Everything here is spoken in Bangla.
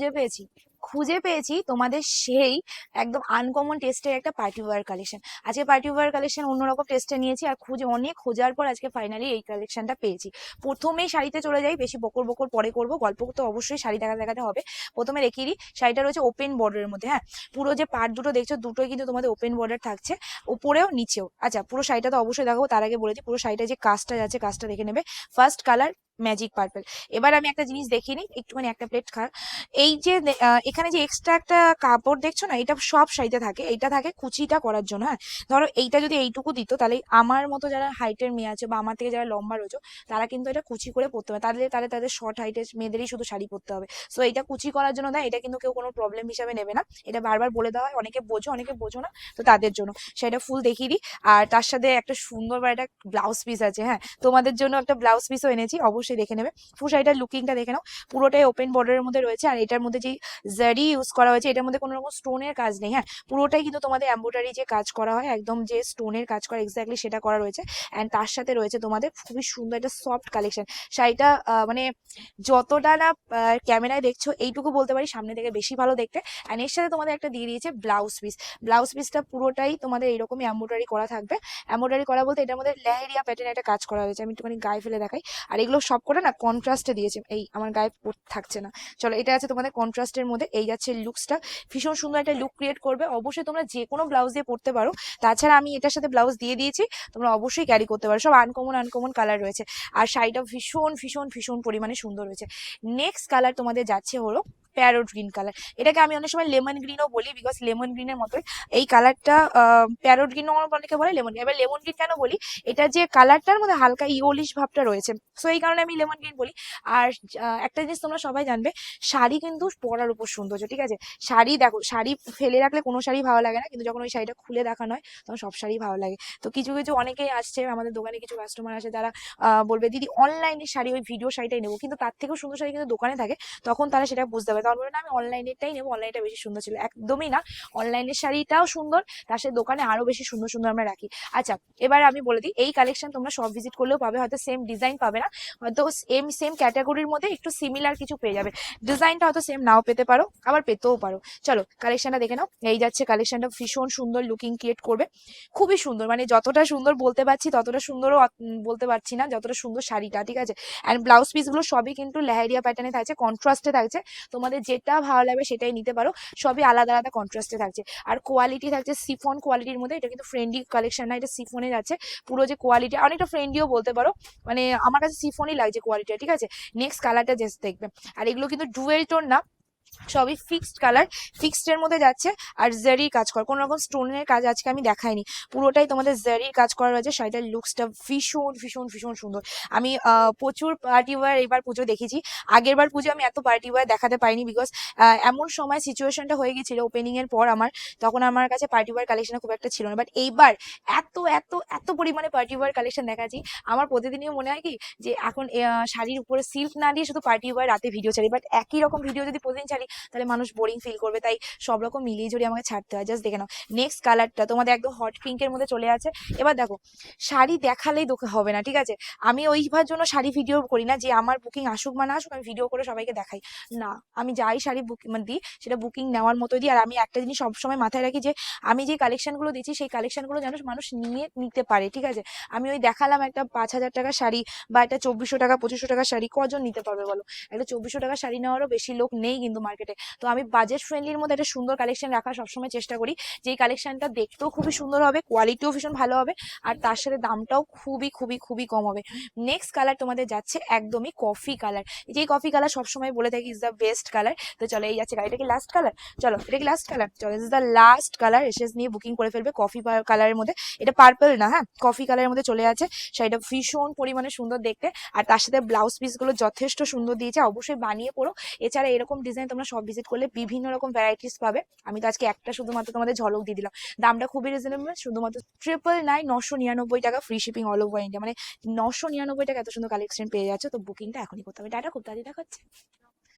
খুঁজে পেয়েছি। খুঁজে পেয়েছি তোমাদের সেই একদম আনকমন টেস্টের একটা পার্টি ওয়ার কালেকশন আজকে পার্টি ওয়ার কালেকশন অন্যরকম টেস্টে নিয়েছি আর খুঁজে, অনেক খোঁজার পর আজকে ফাইনালি এই কালেকশনটা পেয়েছি। প্রথমেই শাড়িতে চলে যাই, বেশি বকর বকর পরে করব। গল্প তো অবশ্যই শাড়ি দেখা দেখাতে হবে। প্রথমে রেখে দিই, শাড়িটা রয়েছে ওপেন বর্ডারের মধ্যে হ্যাঁ? পুরো যে পার্ট দুটো দেখছ, দুটোই কিন্তু তোমাদের ওপেন বর্ডার থাকছে, উপরেও নিচেও। আচ্ছা পুরো শাড়িটা তো অবশ্যই দেখাবো, তার আগে বলে দিই, পুরো শাড়িটা যে কাজটা যাচ্ছে কাজটা দেখে নেবে। ফার্স্ট কালার ম্যাজিক পার্পল এবার আমি একটা জিনিস দেখিয়ে নিই, একটুখানি একটা প্লেট খা এই যে এখানে যে এক্সট্রা একটা কাপড় দেখছ না, এটা সব শাড়িতে থাকে। এটা থাকে কুচিটা করার জন্য হ্যাঁ? ধরো এইটা যদি এইটুকু দিত, তাহলে আমার মতো যারা হাইটের মেয়ে আছে বা আমার থেকে যারা লম্বা রয়েছে, তারা কিন্তু এটা কুচি করে পরতে হবে তাহলে তাহলে তাদের শর্ট হাইটের মেয়েদেরই শুধু শাড়ি পরতে হবে। সো এটা কুচি করার জন্য দেয়, এটা কিন্তু কেউ কোনো প্রবলেম হিসাবে নেবে না। এটা বারবার বলে দেওয়া হয়, অনেকে বোঝো অনেকে বোঝো না, তো তাদের জন্য। সেটা ফুল দেখিয়ে দিই। আর তার সাথে একটা সুন্দর বা একটা ব্লাউজ পিস আছে হ্যাঁ? তোমাদের জন্য একটা ব্লাউজ পিসও এনেছি, অবশ্যই দেখে নেবে। ফুল শাড়িটার লুকিংটা দেখে নাও। পুরোটাই ওপেন বর্ডারের মধ্যে রয়েছে। আর এটার মধ্যে যে জারি ইউজ করা হয়েছে, এটার মধ্যে কোনো রকম স্টোনের কাজ নেই। হ্যাঁ পুরোটাই কিন্তু তোমাদের এম্ব্রয়ডারি যে কাজ করা হয়, একদম যে স্টোনের কাজ করা এক্স্যাক্টলি সেটা করা রয়েছে। অ্যান্ড তার সাথে রয়েছে তোমাদের খুবই সুন্দর একটা সফট কালেকশন শাড়িটা মানে যতটা না ক্যামেরায় দেখছ, এইটুকু বলতে পারি, সামনে থেকে বেশি ভালো দেখতে। অ্যান্ড এর সাথে তোমাদের একটা দিয়ে দিয়েছে ব্লাউজ পিস ব্লাউজ পিসটা পুরোটাই তোমাদের এরকমই এম্ব্রয়ডারি করা থাকবে। এম্ব্রয়ডারি করা বলতে এটার মধ্যে লেহেরিয়া প্যাটার্ন একটা কাজ করা হয়েছে। আমি একটুখানি গায়ে ফেলে দেখাই। আর এগুলো সব করে না কন্ট্রাস্টে দিয়েছে। এই আমার গায়ে থাকছে না। চলো, এটা আছে তোমাদের কন্ট্রাস্টের মধ্যে। এই যাচ্ছে লুকসটা ভীষণ সুন্দর একটা লুক ক্রিয়েট করবে। অবশ্যই তোমরা যে কোনো ব্লাউজ দিয়ে পরতে পারো। তাছাড়া আমি এটার সাথে ব্লাউজ দিয়ে দিয়েছি। তোমরা অবশ্যই ক্যারি করতে পারো। সব আনকমন আনকমন কালার রয়েছে। আর শাড়িটা ভীষণ ভীষণ ভীষণ পরিমাণে সুন্দর রয়েছে নেক্সট কালার তোমাদের যাচ্ছে হলো প্যারোট গ্রিন কালার। এটাকে আমি অনেক সময় লেমন গ্রিনও বলি বিকজ লেমন গ্রিনের মতোই। এই কালারটা প্যারোট গ্রিন অনেকে বলে, লেমন গ্রিন। এবার লেমন গ্রিন কেন বলি? এটা যে কালারটার মধ্যে হালকা ইওলিশ ভাবটা রয়েছে। সো এই কারণে আমি লেমন গ্রিন বলি। আর একটা জিনিস তোমরা সবাই জানবে, শাড়ি কিন্তু পরার উপর সৌন্দর্য, ঠিক আছে? শাড়ি দেখো, শাড়ি ফেলে রাখলে কোনো শাড়ি ভালো লাগে না, কিন্তু যখন ওই শাড়িটা খুলে দেখানো হয় তখন সব শাড়ি ভালো লাগে। তো কিছু কিছু অনেকেই আসছে, আমাদের দোকানে কিছু কাস্টমার আসে তারা বলবে, দিদি অনলাইনে শাড়ি, ওই ভিডিও শাড়িটাই নেব। কিন্তু তার থেকেও সুন্দর শাড়ি কিন্তু দোকানে থাকে, তখন তারা সেটা বুঝতে পারে। তখন বলবে না আমি অনলাইনেরটাই নেব, অনলাইনটা বেশি সুন্দর ছিল। একদমই না, অনলাইনের শাড়িটাও সুন্দর, তার সাথে দোকানে আরও বেশি সুন্দর সুন্দর আমরা রাখি। আচ্ছা এবার আমি বলে দিই, এই কালেকশন তোমরা সব ভিজিট করলেও পাবে, হয়তো সেম ডিজাইন পাবে না, হয়তো সেম সেম ক্যাটাগরির মধ্যে একটু সিমিলার কিছু পেয়ে যাবে। ডিজাইনটা হয়তো সেম নাও পেতে পারো, আবার পেতেও পারো। চলো কালেকশনটা দেখে নাও। এই যাচ্ছে কালেকশনটা ভীষণ সুন্দর লুকিং ক্রিয়েট করবে। খুবই সুন্দর মানে যতটা সুন্দর বলতে পারছি, ততটা সুন্দরও বলতে পারছি না, যতটা সুন্দর শাড়িটা, ঠিক আছে? অ্যান্ড ব্লাউজ পিসগুলো সবই কিন্তু লেহেরিয়া প্যাটার্নে থাকছে কন্ট্রাস্টে থাকছে। তোমাদের যেটা ভালো লাগবে সেটাই নিতে পারো। সবই আলাদা আলাদা কন্ট্রাস্টে থাকছে। আর কোয়ালিটি থাকছে সিফন কোয়ালিটির মধ্যে, এটা কিন্তু ফ্রেন্ডলি কালেকশন না, এটা সিফনে যাচ্ছে। পুরো যে কোয়ালিটি অনেকটা ফ্রেন্ডলিও বলতে পারো। মানে আমার কাছে সিফোনই লাগছে কোয়ালিটি ঠিক আছে? নেক্সট কালারটা জাস্ট দেখবে। আর এগুলো কিন্তু ডুয়েল টোন না। সবই ফিক্সড কালার ফিক্সড এর মধ্যে যাচ্ছে আর জারির কাজ কর। কোনো রকম স্টোনের কাজ আজকে আমি দেখাইনি। পুরোটাই তোমাদের জারির কাজ করা রয়েছে শাড়িটার লুকসটা ভীষণ ভীষণ ভীষণ সুন্দর। আমি প্রচুর পার্টি ওয়ার এবার পুজো দেখেছি। আগের বার পুজো আমি এত পার্টি ওয়ার দেখাতে পাইনি বিকজ এমন সময় সিচুয়েশনটা হয়ে গেছিল ওপেনিং এর পর আমার, তখন আমার কাছে পার্টি ওয়ার কালেকশন খুব একটা ছিল না। বাট এইবার এত এত এত পরিমাণে পার্টি ওয়ার কালেকশন দেখাচ্ছি। আমার প্রতিদিনই মনে হয় কি যে এখন শাড়ির উপরে সিল্ক না দিয়ে শুধু পার্টি ওয়ার রাতে ভিডিও ছাড়ি। বাট একই রকম ভিডিও যদি প্রতিদিন ছাড়ি তাহলে মানুষ বোরিং ফিল করবে, তাই সব রকম মিলিয়ে জড়িয়ে আমাকে ছাড়তে হয় জাস্ট দেখে নাও। নেক্সট কালারটা তোমাদের একদম হট পিঙ্কের মধ্যে চলে আছে। এবার দেখো, শাড়ি দেখালেই দোকে হবে না, ঠিক আছে? আমি ওইবার জন্য শাড়ি ভিডিও করি না যে আমার বুকিং আসুক বা না আসুক, আমি ভিডিও করে সবাইকে দেখাই। না, আমি যাই শাড়ি বুক মানে দিই, সেটা বুকিং নেওয়ার মতো দিই, আর আমি একটা জিনিস সবসময় মাথায় রাখি যে, আমি যে কালেকশনগুলো দিচ্ছি, সেই কালেকশনগুলো যেন মানুষ নিয়ে নিতে পারে, ঠিক আছে? আমি ওই দেখালাম একটা পাঁচ হাজার টাকা শাড়ি বা একটা চব্বিশশো টাকা, পঁচিশশো টাকা শাড়ি, কজন নিতে পারবে বলো? একটা চব্বিশশো টাকা শাড়ি নেওয়ারও বেশি লোক নেই কিন্তু মার্কেটে তো আমি বাজেট ফ্রেন্ডলির মধ্যে একটা সুন্দর কালেকশন রাখার সবসময় চেষ্টা করি। যেই কালেকশনটা দেখতেও খুবই সুন্দর হবে কোয়ালিটিও ভীষণ ভালো হবে, আর তার সাথে দামটাও খুবই খুবই খুবই কম হবে। নেক্সট কালার তোমাদের যাচ্ছে একদমই কফি কালার যেই কফি কালার সবসময় বলে থাকি ইজ দ্য বেস্ট কালার তো চলো, এই যাচ্ছে, এটা কি লাস্ট কালার চলো, এটা কি লাস্ট কালার চলো ইজ দ্য লাস্ট কালার এসএস নিয়ে বুকিং করে ফেলবে কফি কালারের মধ্যে। এটা পার্পল না হ্যাঁ? কফি কালারের মধ্যে চলে আছে। শাড়িটা ভীষণ পরিমাণে সুন্দর দেখতে। আর তার সাথে ব্লাউজ পিসগুলো যথেষ্ট সুন্দর দিয়েছে। অবশ্যই বানিয়ে পড়ো। এছাড়া এরকম ডিজাইন তোমরা সব ভিজিট করলে বিভিন্ন রকম ভ্যারাইটিস পাবে। আমি তো আজকে একটা শুধুমাত্র তোমাদের ঝলক দিয়ে দিলাম। দামটা খুবই রিজনেবল শুধুমাত্র ট্রিপল নাই নশো নিরানব্বই টাকা free shipping all over India মানে নশো নিরানব্বই টাকা এত সুন্দর কালেকশন পেয়ে যাচ্ছে, তো বুকিংটা এখনই করতে হবে। টাটা, খুব তাড়াতাড়ি দেখাচ্ছে।